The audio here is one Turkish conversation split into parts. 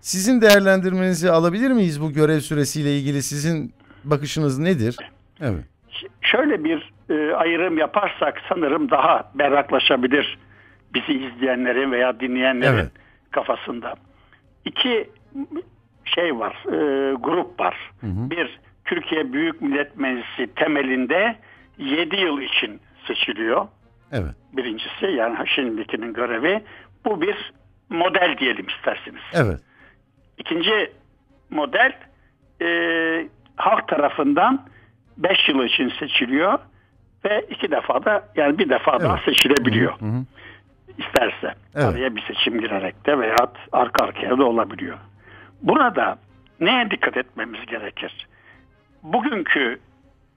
Sizin değerlendirmenizi alabilir miyiz bu görev süresiyle ilgili? Sizin bakışınız nedir? Evet. Şöyle bir e, ayrım yaparsak sanırım daha berraklaşabilir bizi izleyenlerin veya dinleyenlerin evet. kafasında. İki şey var, e, grup var. Hı hı. Bir Türkiye Büyük Millet Meclisi temelinde 7 yıl için seçiliyor. Evet. Birincisi yani şimdikinin görevi. Bu bir model diyelim isterseniz. Evet. İkinci model e, halk tarafından 5 yıl için seçiliyor ve iki defa da yani bir defa evet. daha seçilebiliyor. Hı hı. İsterse. Evet. Araya bir seçim girerek de veya arka arkaya da olabiliyor. Burada neye dikkat etmemiz gerekir? Bugünkü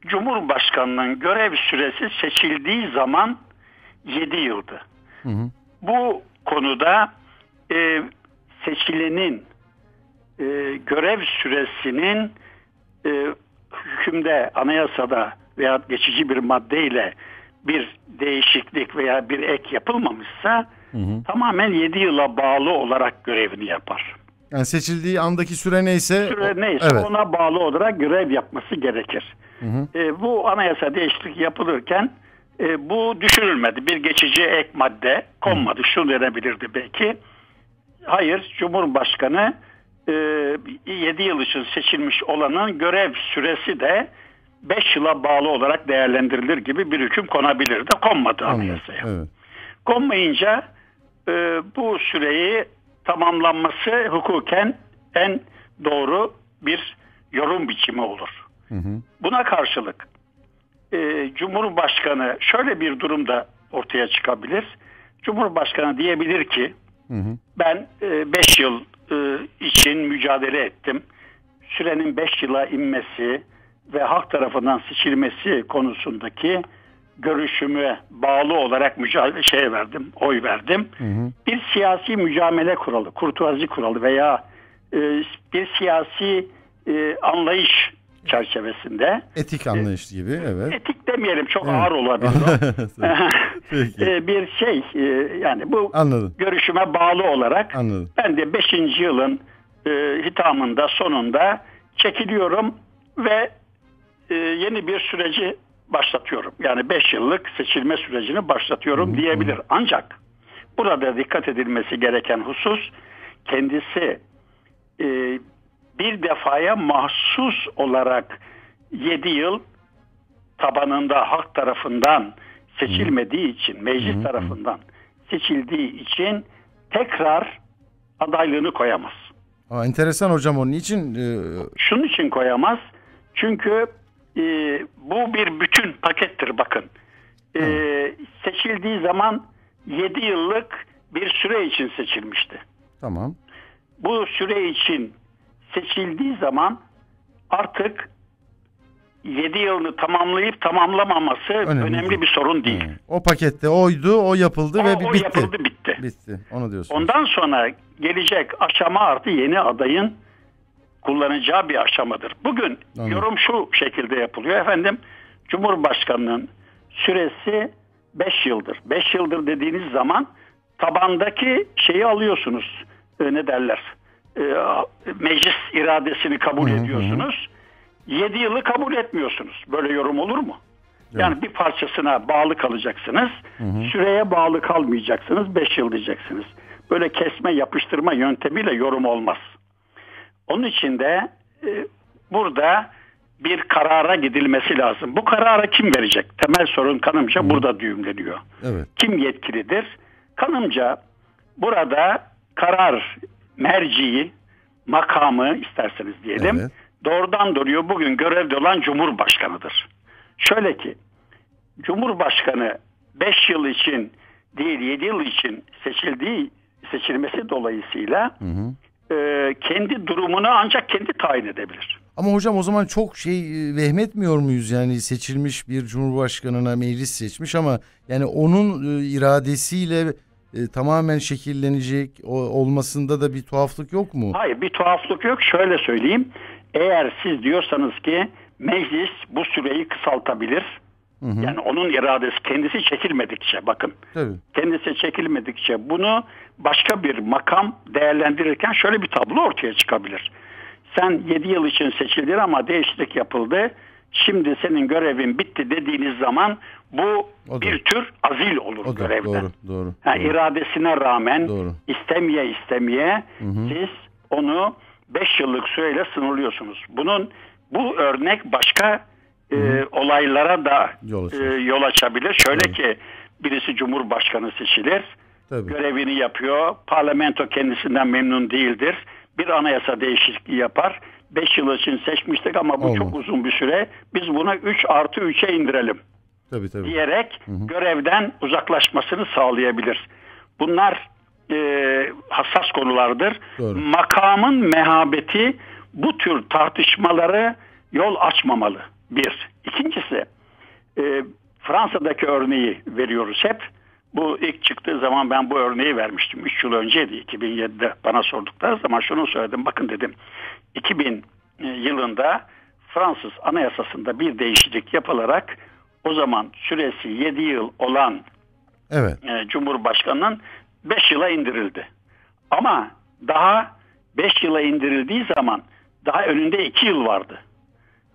Cumhurbaşkanının görev süresi seçildiği zaman 7 yıldı. Hı hı. Bu konuda e, seçilenin e, görev süresinin e, hükümde, anayasada veya geçici bir maddeyle bir değişiklik veya bir ek yapılmamışsa hı hı. tamamen 7 yıla bağlı olarak görevini yapar. Yani seçildiği andaki süre neyse süre neyse evet. ona bağlı olarak görev yapması gerekir. Hı hı. E, bu anayasa değişiklik yapılırken e, bu düşürülmedi. Bir geçici ek madde konmadı. Hı. Şu denebilirdi belki. Hayır, Cumhurbaşkanı e, 7 yıl için seçilmiş olanın görev süresi de 5 yıla bağlı olarak değerlendirilir gibi bir hüküm konabilir de konmadı anayasaya. Evet. Konmayınca e, bu süreyi tamamlanması hukuken en doğru bir yorum biçimi olur. Hı hı. Buna karşılık e, Cumhurbaşkanı şöyle bir durumda ortaya çıkabilir. Cumhurbaşkanı diyebilir ki hı hı. ben 5 e, yıl e, için mücadele ettim. Sürenin 5 yıla inmesi ve halk tarafından seçilmesi konusundaki görüşümü bağlı olarak mücadele şey verdim, oy verdim. Hı hı. Bir siyasi mücamele kuralı, kurtuvazi kuralı veya e, bir siyasi e, anlayış çerçevesinde. Etik anlayış gibi evet. Etik demeyelim çok evet. ağır olabilir e, bir şey e, yani bu Anladım. görüşüme bağlı olarak Anladım. ben de 5. yılın e, hitamında sonunda çekiliyorum ve e, yeni bir süreci başlatıyorum. Yani 5 yıllık seçilme sürecini başlatıyorum diyebilir. Ancak burada dikkat edilmesi gereken husus kendisi e, bir defaya mahsus olarak 7 yıl tabanında halk tarafından seçilmediği için, meclis tarafından seçildiği için tekrar adaylığını koyamaz. Aa, enteresan hocam onun için. E... Şunun için koyamaz. Çünkü e, bu bir bütün pakettir bakın. E, seçildiği zaman 7 yıllık bir süre için seçilmişti. Tamam. Bu süre için seçildiği zaman artık 7 yılını tamamlayıp tamamlamaması önemli, önemli bir sorun değil. Hmm. O pakette oydu, o yapıldı o, ve o bitti. yapıldı, bitti. Bitti. Onu diyorsunuz. Ondan sonra gelecek aşama artı yeni adayın kullanacağı bir aşamadır. Bugün Anladım. yorum şu şekilde yapılıyor. Efendim Cumhurbaşkanının süresi 5 yıldır. 5 yıldır dediğiniz zaman tabandaki şeyi alıyorsunuz. E, ne derler? E, meclis iradesini kabul hı hı. ediyorsunuz. 7 yılı kabul etmiyorsunuz. Böyle yorum olur mu? Yani bir parçasına bağlı kalacaksınız. Hı hı. Süreye bağlı kalmayacaksınız. 5 yıl diyeceksiniz. Böyle kesme yapıştırma yöntemiyle yorum olmaz. Onun için de e, burada bir karara gidilmesi lazım. Bu kararı kim verecek? Temel sorun kanımca Hı. burada düğümleniyor. Evet. Kim yetkilidir? Kanımca burada karar merciyi, makamı isterseniz diyelim evet. doğrudan doğruya bugün görevde olan Cumhurbaşkanı'dır. Şöyle ki Cumhurbaşkanı 5 yıl için değil 7 yıl için seçildiği seçilmesi dolayısıyla hı hı e, kendi durumunu ancak kendi tayin edebilir. Ama hocam o zaman çok şey e, vehmetmiyor muyuz yani seçilmiş bir cumhurbaşkanına meclis seçmiş ama yani onun e, iradesiyle e, tamamen şekillenecek o, olmasında da bir tuhaflık yok mu? Hayır bir tuhaflık yok şöyle söyleyeyim eğer siz diyorsanız ki meclis bu süreyi kısaltabilir Hı hı. Yani onun iradesi kendisi çekilmedikçe bakın. Tabii. Kendisi çekilmedikçe bunu başka bir makam değerlendirirken şöyle bir tablo ortaya çıkabilir. Sen 7 yıl için seçildin ama değişiklik yapıldı. Şimdi senin görevin bitti dediğiniz zaman bu O da- bir tür azil olur O da görevden. doğru, doğru. Ha, doğru. iradesine rağmen Doğru. istemeye istemeye siz onu 5 yıllık süreyle sınırlıyorsunuz. Bunun bu örnek başka e, olaylara da Yol açar. e, yol açabilir. Şöyle ki birisi cumhurbaşkanı seçilir. Tabii. Görevini yapıyor. Parlamento kendisinden memnun değildir. Bir anayasa değişikliği yapar. 5 yıl için seçmiştik ama bu Olmaz. çok uzun bir süre. Biz buna 3 artı 3'e indirelim Tabii tabii. diyerek görevden uzaklaşmasını sağlayabilir. Bunlar e, hassas konulardır. Doğru. Makamın mehabeti bu tür tartışmaları yol açmamalı. Bir. İkincisi e, Fransa'daki örneği veriyoruz hep. Bu ilk çıktığı zaman ben bu örneği vermiştim. 3 yıl önceydi 2007'de bana sordukları zaman şunu söyledim. Bakın dedim 2000 yılında Fransız anayasasında bir değişiklik yapılarak o zaman süresi 7 yıl olan Evet. e, Cumhurbaşkanı'nın 5 yıla indirildi. Ama daha 5 yıla indirildiği zaman daha önünde 2 yıl vardı.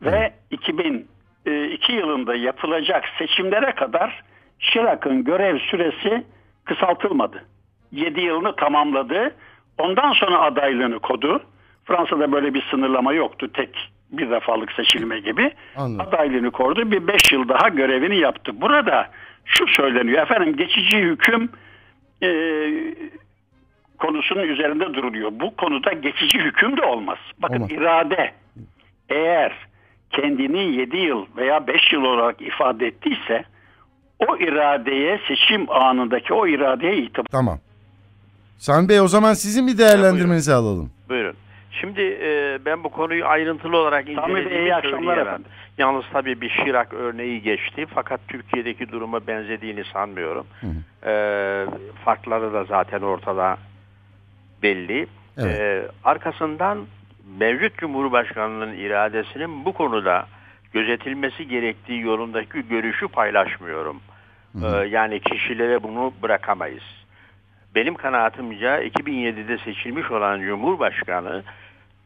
Ve 2002 yılında yapılacak seçimlere kadar Şirak'ın görev süresi kısaltılmadı. 7 yılını tamamladı. Ondan sonra adaylığını kodu. Fransa'da böyle bir sınırlama yoktu. Tek bir defalık seçilme gibi. Anladım. Adaylığını korudu. Bir 5 yıl daha görevini yaptı. Burada şu söyleniyor. Efendim geçici hüküm e, konusunun üzerinde duruluyor. Bu konuda geçici hüküm de olmaz. Bakın Olmaz. irade eğer kendini 7 yıl veya 5 yıl olarak ifade ettiyse o iradeye seçim anındaki o iradeye itibar Tamam. Sami Bey o zaman sizin bir değerlendirmenizi alalım. Buyurun. Şimdi e, ben bu konuyu ayrıntılı olarak Sami Bey, iyi incelediğimi akşamlar söyleyemem. efendim. Yalnız tabii bir Şirak örneği geçti fakat Türkiye'deki duruma benzediğini sanmıyorum. E, farkları da zaten ortada belli. Evet. E, arkasından mevcut Cumhurbaşkanı'nın iradesinin bu konuda gözetilmesi gerektiği yolundaki görüşü paylaşmıyorum. E, yani kişilere bunu bırakamayız. Benim kanaatimce 2007'de seçilmiş olan Cumhurbaşkanı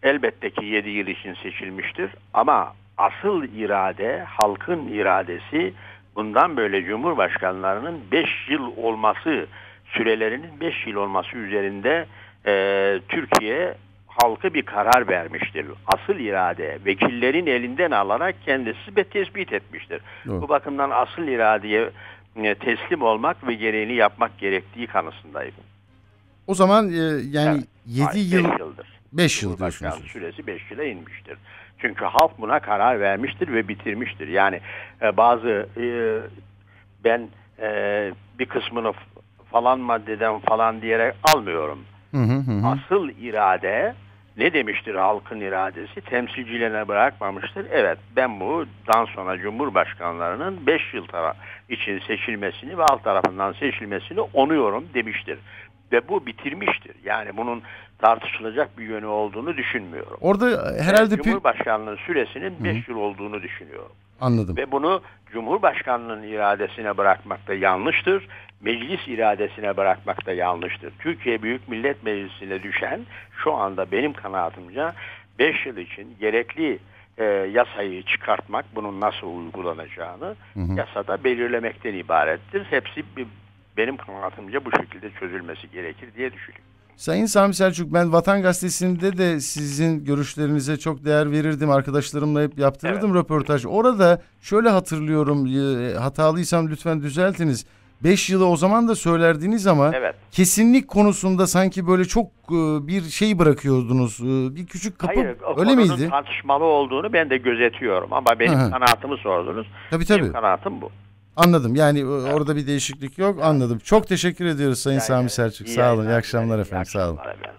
elbette ki 7 yıl için seçilmiştir ama asıl irade, halkın iradesi bundan böyle Cumhurbaşkanlarının 5 yıl olması, sürelerinin 5 yıl olması üzerinde e, Türkiye halkı bir karar vermiştir. Asıl irade vekillerin elinden alarak kendisi ve tespit etmiştir. Doğru. Bu bakımdan asıl iradeye e, teslim olmak ve gereğini yapmak gerektiği kanısındayım. O zaman e, yani Evet. 7 Hayır, yıl beş yıldır. 5 yıl diyorsunuz. süresi 5 yıla inmiştir. Çünkü halk buna karar vermiştir ve bitirmiştir. Yani e, bazı e, ben e, bir kısmını falan maddeden falan diyerek almıyorum. Hı hı hı. Asıl irade ne demiştir halkın iradesi? Temsilcilerine bırakmamıştır. Evet ben bundan sonra Cumhurbaşkanlarının 5 yıl tara- için seçilmesini ve halk tarafından seçilmesini onuyorum demiştir. Ve bu bitirmiştir. Yani bunun tartışılacak bir yönü olduğunu düşünmüyorum. Orada herhalde bir Cumhurbaşkanlığının süresinin 5 yıl olduğunu düşünüyorum. anladım. Ve bunu Cumhurbaşkanlığının iradesine bırakmak da yanlıştır. Meclis iradesine bırakmak da yanlıştır. Türkiye Büyük Millet Meclisi'ne düşen şu anda benim kanaatimce 5 yıl için gerekli e, yasayı çıkartmak, bunun nasıl uygulanacağını yasada belirlemekten ibarettir. Hepsi bir- benim kanaatimce bu şekilde çözülmesi gerekir diye düşünüyorum. Sayın Sami Selçuk ben Vatan Gazetesi'nde de sizin görüşlerinize çok değer verirdim. Arkadaşlarımla hep yaptırırdım röportaj. Orada şöyle hatırlıyorum e, hatalıysam lütfen düzeltiniz. 5 yılı o zaman da söylerdiniz ama Evet. kesinlik konusunda sanki böyle çok e, bir şey bırakıyordunuz. E, Bir küçük kapı Hayır, öyle miydi? tartışmalı olduğunu ben de gözetiyorum ama benim hı. kanaatımı sordunuz. Tabii Benim tabii. kanaatim bu. Anladım. Yani e, orada bir değişiklik yok. Anladım. Çok teşekkür ediyoruz Sayın Yani Sami Selçuk. Sağ olun. İyi akşamlar efendim. Sağ olun. efendim.